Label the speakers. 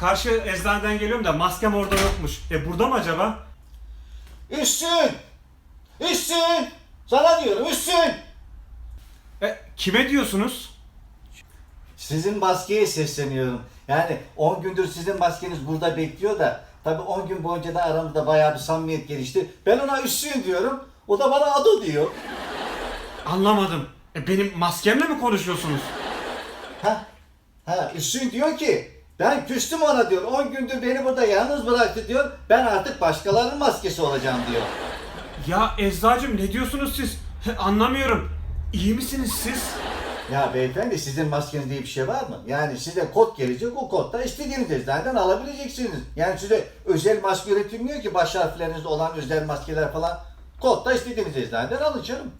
Speaker 1: karşı eczaneden geliyorum da maskem orada yokmuş. E burada mı acaba?
Speaker 2: Üstün! Üstün! Sana diyorum üstün!
Speaker 1: E kime diyorsunuz?
Speaker 2: Sizin maskeye sesleniyorum. Yani 10 gündür sizin maskeniz burada bekliyor da tabii 10 gün boyunca da aramızda bayağı bir samimiyet gelişti. Ben ona üstün diyorum. O da bana ado diyor.
Speaker 1: Anlamadım. E benim maskemle mi konuşuyorsunuz?
Speaker 2: Ha? Ha üstün diyor ki ben küstüm ona diyor. 10 gündür beni burada yalnız bıraktı diyor. Ben artık başkalarının maskesi olacağım diyor.
Speaker 1: Ya eczacım ne diyorsunuz siz? Anlamıyorum. İyi misiniz siz?
Speaker 2: Ya beyefendi sizin maskeniz diye bir şey var mı? Yani size kod gelecek o kodda istediğiniz eczaneden alabileceksiniz. Yani size özel maske üretilmiyor ki baş harflerinizde olan özel maskeler falan. Kodda istediğiniz eczaneden alın canım.